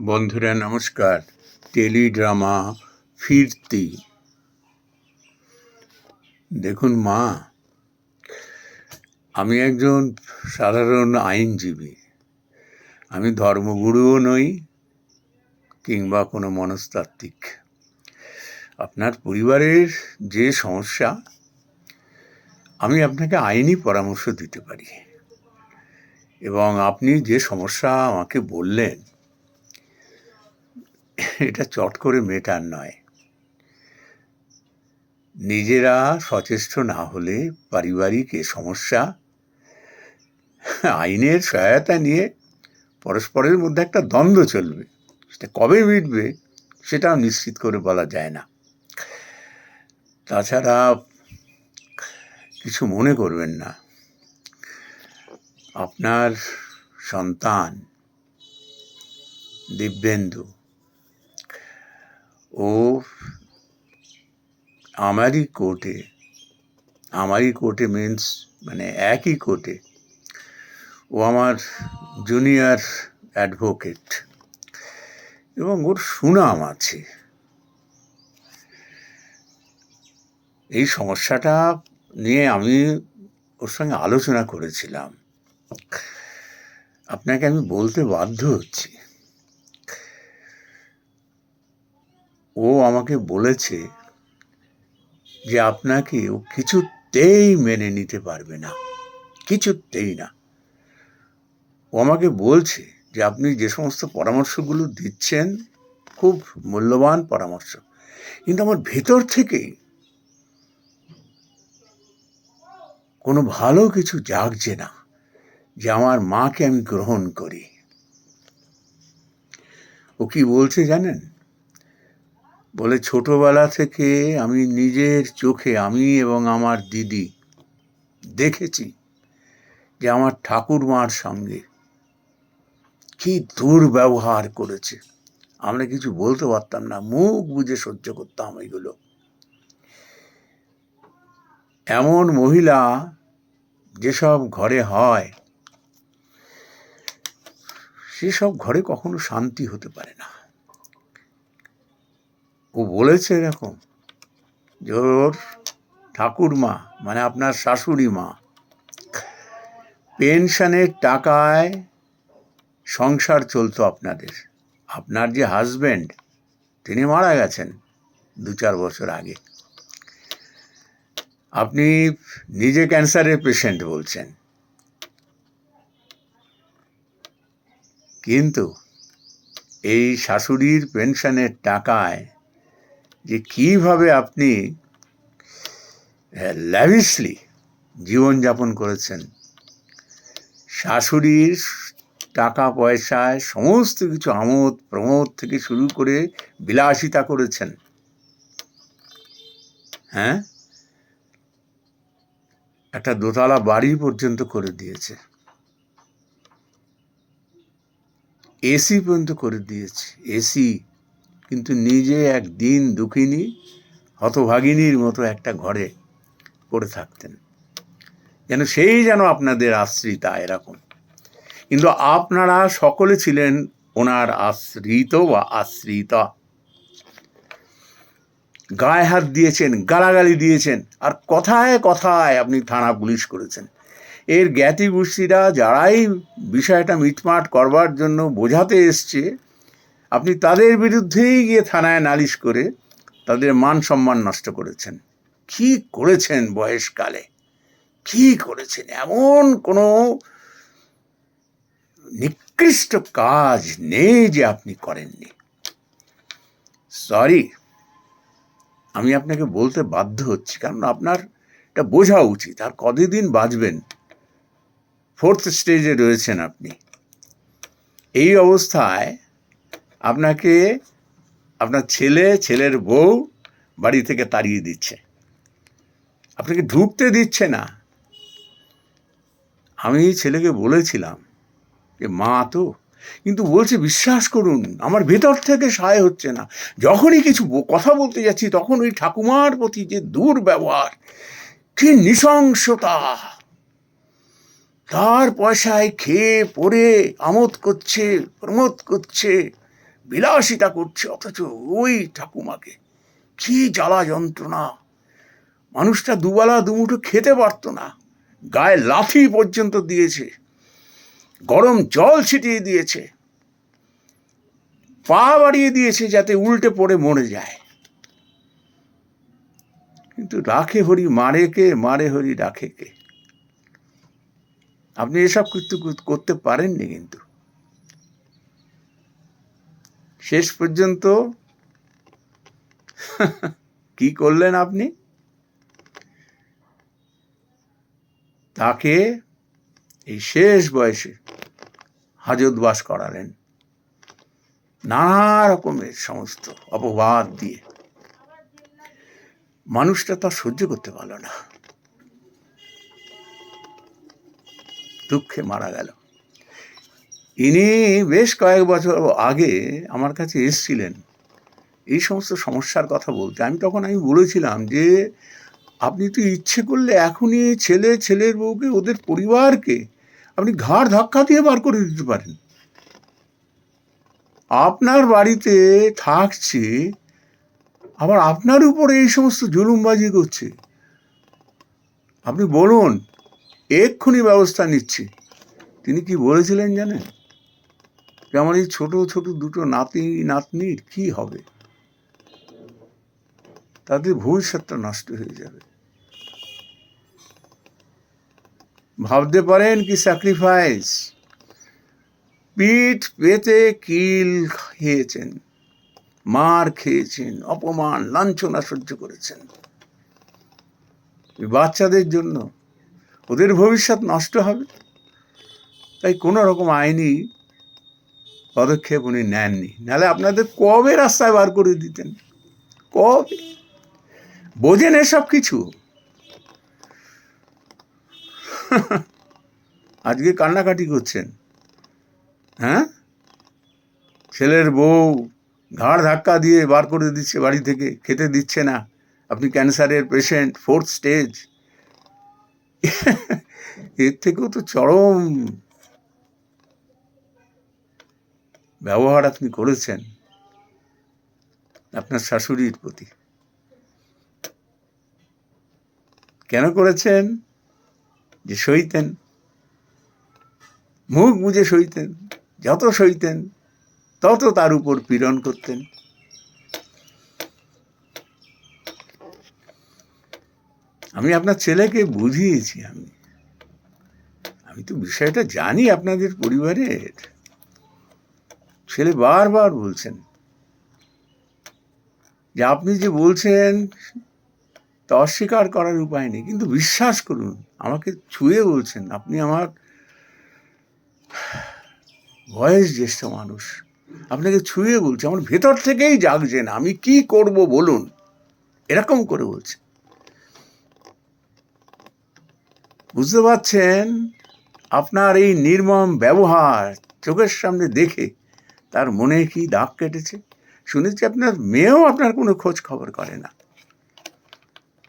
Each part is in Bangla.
বন্ধুরা, নমস্কার। টেলিড্রামা ফিরতি। দেখুন মা, আমি একজন সাধারণ আইনজীবী। আমি ধর্মগুরুও নই কিংবা কোনো মনস্তাত্ত্বিক। আপনার পরিবারের যে সমস্যা, আমি আপনাকে আইনি পরামর্শ দিতে পারি। এবং আপনি যে সমস্যা আমাকে বললেন এটা চট করে মেটার নয়। নিজেরা সচেষ্ট না হলে পারিবারিক এ সমস্যা। আইনের সহায়তা নিয়ে পরস্পরের মধ্যে একটা দ্বন্দ্ব চলবে। সেটা কবে মিটবে সেটা নিশ্চিত করে বলা যায় না। তাছাড়া কিছু মনে করবেন না। আপনার সন্তান দিব্যেন্দু ও আমারই কোর্টে আমারই কোর্টে মিন্স মানে একই কোর্টে। ও আমার জুনিয়র অ্যাডভোকেট এবং ওর সুনাম আছে। এই সমস্যাটা নিয়ে আমি ওর সঙ্গে আলোচনা করেছিলাম। আপনাকে আমি বলতে বাধ্য হচ্ছি। ও আমাকে বলেছে যে আপনাকে ও কিছুতেই মেনে নিতে পারবে না, কিছুতেই না। ও আমাকে বলছে যে আপনি যে সমস্ত পরামর্শগুলো দিচ্ছেন, খুব মূল্যবান পরামর্শ। কিন্তু আমার ভেতর থেকেই কোনো ভালো কিছু জাগছে না যে আমার মাকে আমি গ্রহণ করি। ও কি বলছে জানেন? বলে, ছোটবেলা থেকে আমি নিজের চোখে, আমি এবং আমার দিদি দেখেছি যে আমার ঠাকুরমার সঙ্গে কি দুর্ব্যবহার করেছে। আমরা কিছু বলতে পারতাম না, মুখ বুঝে সহ্য করতাম এগুলো। এমন মহিলা যেসব ঘরে হয়, সেসব ঘরে কখনো শান্তি হতে পারে না। ও বলেছে এরকম যে ওর ঠাকুরমা মানে আপনার শাশুড়ি মা, পেনশনের টাকায় সংসার চলতো আপনাদের। আপনার যে হাজব্যান্ড তিনি মারা গেছেন দু চার বছর আগে। আপনি নিজে ক্যান্সারের পেশেন্ট বলছেন। কিন্তু এই শাশুড়ির পেনশনের টাকায় যে কীভাবে আপনি ল্যাভিসলি জীবনযাপন করেছেন। শাশুড়ির টাকা পয়সায় সমস্ত কিছু আমোদ প্রমোদ থেকে শুরু করে বিলাসিতা করেছেন। হ্যাঁ? একটা দোতলা বাড়ি পর্যন্ত করে দিয়েছে। এসি পর্যন্ত করে দিয়েছে। এসি কিন্তু নিজে একদিন দুঃখিনী, হতভাগিনীর মতো একটা ঘরে পড়ে থাকতেন। যেন সেই যেন আপনাদের আশ্রিতা এরকম। কিন্তু আপনারা সকলে ছিলেন ওনার আশ্রিত বা আশ্রিতা। গায়ে হাত দিয়েছেন, গালাগালি দিয়েছেন, আর কথায় কথায় আপনি থানা পুলিশ করেছেন। এর জ্ঞাতি গোষ্ঠীরা যারাই বিষয়টা মিটমাট করবার জন্য বোঝাতে এসছে আপনি তাদের বিরুদ্ধেই গিয়ে থানায় নালিশ করে তাদের মান সম্মান নষ্ট করেছেন। কি করেছেন বয়সকালে? কি করেছেন? এমন কোনো নিকৃষ্ট কাজ নেই যে আপনি করেননি। সরি, আমি আপনাকে বলতে বাধ্য হচ্ছি, কারণ আপনার এটা বোঝা উচিত। আর কতদিন বাঁচবেন? ফোর্থ স্টেজে রয়েছেন আপনি। এই অবস্থায় আপনাকে আপনার ছেলে, ছেলের বউ বাড়ি থেকে তাড়িয়ে দিচ্ছে। আপনাকে ঢুকতে দিচ্ছে না। আমি ছেলেকে বলেছিলাম যে, মা তো, কিন্তু বলছে, বিশ্বাস করুন, আমার ভেতর থেকে সায় হচ্ছে না। যখনই কিছু কথা বলতে যাচ্ছি, তখন ওই ঠাকুমার প্রতি যে দুর্ব্যবহার, কি নৃশংসতা! তার পয়সায় খেয়ে পরে আমোদ করছে, প্রমোদ করছে। বিলাসিতা করছে, অথচ ওই ঠাকুমাকে। কি জ্বালা যন্ত্রণা। মানুষটা দুবেলা দুমুঠো খেতে পারতো না। গায়ে লাথি পর্যন্ত দিয়েছে। গরম জল ছিটিয়ে দিয়েছে। পা বাড়িয়ে দিয়েছে যাতে উল্টে পড়ে মরে যায়। কিন্তু রাখে হরি মারে কে, মারে হরি রাখে কে? আপনি এসব কিন্তু করতে পারেননি কিন্তু। শেষ পর্যন্ত কি করলেন আপনি? তাকে এই শেষ বয়সে হাজতবাস করালেন। নানা রকমের সমস্ত অপবাদ দিয়ে। মানুষটা তা সহ্য করতে পারল না। দুঃখে মারা গেল। ইনি বেশ কয়েক বছর আগে আমার কাছে এসছিলেন। এই সমস্ত সমস্যার কথা বলতে। আমি তখন আমি বলেছিলাম যে, আপনি তো ইচ্ছে করলে এখনই ছেলে, ছেলের বউকে, ওদের পরিবারকে আপনি ঘাড় ধাক্কা দিয়ে বার করে দিতে পারেন। আপনার বাড়িতে থাকছে, আবার আপনার উপরে এই সমস্ত জুলুমবাজি করছে। আপনি বলুন, এক্ষুনি ব্যবস্থা নিচ্ছি। তিনি কি বলেছিলেন জানেন? যে আমার এই ছোট ছোট দুটো নাতি, নাতনির কি হবে? তাদের ভবিষ্যৎটা নষ্ট হয়ে যাবে। ভাবতে পারেন কি স্যাক্রিফাইস পিঠ পেতে কিল খেয়েছেন, মার খেয়েছেন, অপমান, লাঞ্ছনা সহ্য করেছেন। বাচ্চাদের জন্য ওদের ভবিষ্যৎ নষ্ট হবে। তাই কোনো রকম আইনি পদক্ষেপ উনি নেননি। নাহলে আপনাদের কবে রাস্তায় বার করে দিতেন? কবে? বোঝেন এসব কিছু? আজকে কান্নাকাটি করছেন। হ্যাঁ? ছেলের বউ ঘাড় ধাক্কা দিয়ে বার করে দিচ্ছে বাড়ি থেকে, খেতে দিচ্ছে না। আপনি ক্যান্সারের পেশেন্ট ফোর্থ স্টেজের থেকেও তো চরম ব্যবহার আপনি করেছেন আপনার শাশুড়ির প্রতি। কেন করেছেন? যে সইতেন। মুখ বুঝে সইতেন। যত সইতেন, তত তার উপর পীড়ন করতেন। আমি আপনার ছেলেকে বুঝিয়েছি আমি। আমি তো বিষয়টা জানি আপনাদের পরিবারের। ছেলে বারবার বলছেন। যে আপনি যে বলছেন, তা অস্বীকার করার উপায় নেই। কিন্তু বিশ্বাস করুন, আমাকে ছুঁয়ে বলছেন। আপনি আমার বয়স জ্যেষ্ঠ মানুষ। আপনাকে ছুঁয়ে বলছে, আমার ভেতর থেকেই জাগছেন। আমি কি করব বলুন। এরকম করে বলছে বুঝতে পারছেন? আপনার এই নির্মম ব্যবহার চোখের সামনে দেখে তার মনে কি দাগ কেটেছে? শুনেছি আপনার মেয়েও আপনার কোনো খোঁজ খবর করে না।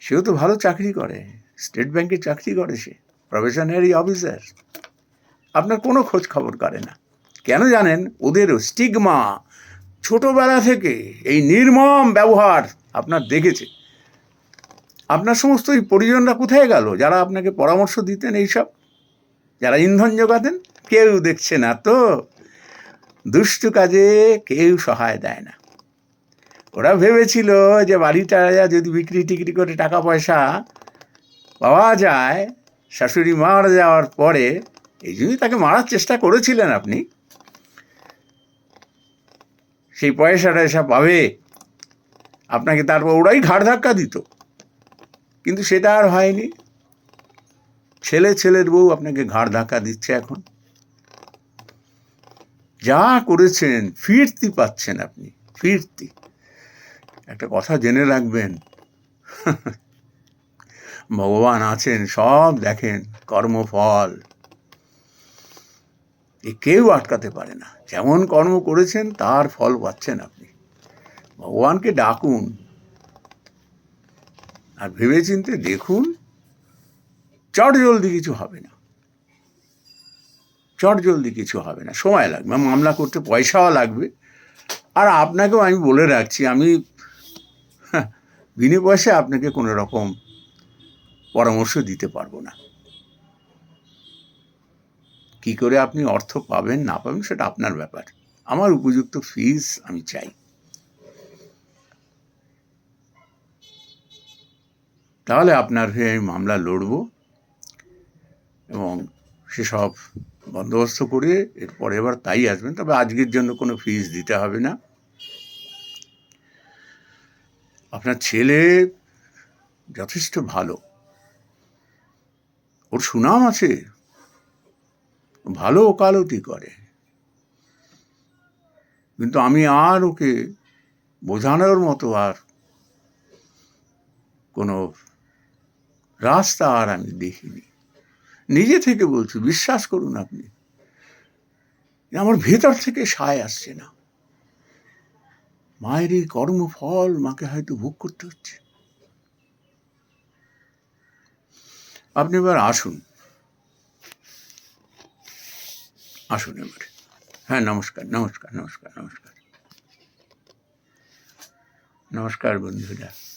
সেও তো ভালো চাকরি করে। স্টেট ব্যাংকে চাকরি করে সে। Probationary officer. আপনার কোনো খোঁজ খবর করে না। কেন জানেন? ওদের স্টিগমা ছোটবেলা থেকে এই নির্মম ব্যবহার আপনার দেখেছে। আপনার সমস্ত এই পরিজনরা কোথায় গেল? যারা আপনাকে পরামর্শ দিতেন এইসব? যারা ইন্ধন যোগাতেন কেউ দেখছে না তো? দুষ্টু কাজে কেউ সহায় দেয় না। ওরা ভেবেছিল যে বাড়িটা যদি বিক্রি টিক্রি করে টাকা পয়সা পাওয়া যায়, শাশুড়ি মারা যাওয়ার পরে এই জন্যই তাকে মারার চেষ্টা করেছিলেন আপনি। সেই পয়সাটা এসব পাবে। আপনাকে তারপর ওরাই ঘাড় ধাক্কা দিত। কিন্তু সেটা আর হয়নি। ছেলে ছেলের বউ আপনাকে ঘাড় ধাক্কা দিচ্ছে এখন। যা করেছেন, ফিরতি পাচ্ছেন আপনি, ফিরতি। একটা কথা জেনে রাখবেন। ভগবান আছেন, সব দেখেন, কর্মফল। এ কেউ আটকাতে পারে না। যেমন কর্ম করেছেন, তার ফল পাচ্ছেন আপনি। ভগবানকে ডাকুন। আর ভেবেচিন্তে দেখুন, চট জলদি কিছু হবে না। চট জলদি কিছু হবে না সময় লাগবে। মামলা করতে পয়সাও লাগবে। আর আপনাকেও আমি বলে রাখছি আমি হ্যাঁ, বিনে পয়সায় আপনাকে কোনো রকম পরামর্শ দিতে পারব না। কি করে আপনি অর্থ পাবেন না পাবেন সেটা আপনার ব্যাপার। আমার উপযুক্ত ফিস আমি চাই। তাহলে আপনার হয়ে আমি মামলা লড়ব এবং সেসব বন্দোবস্ত করে এরপরে এবার তাই আসবেন। তবে আজকের জন্য কোনো ফিস দিতে হবে না। আপনার ছেলে যথেষ্ট ভালো। ওর সুনাম আছে। ভালো ওকালতি করে। কিন্তু আমি আর ওকে বোঝানোর মতো আর কোনো রাস্তা আর আমি দেখিনি। নিজে থেকে বলছি, বিশ্বাস করুন আপনি। আমার ভেতর থেকে সায় আসছে না। মায়ের এই কর্মফল মাকে হয়তো ভোগ করতে হচ্ছে। আপনি এবার আসুন। আসুন এবারে। হ্যাঁ নমস্কার নমস্কার নমস্কার নমস্কার। নমস্কার বন্ধুরা।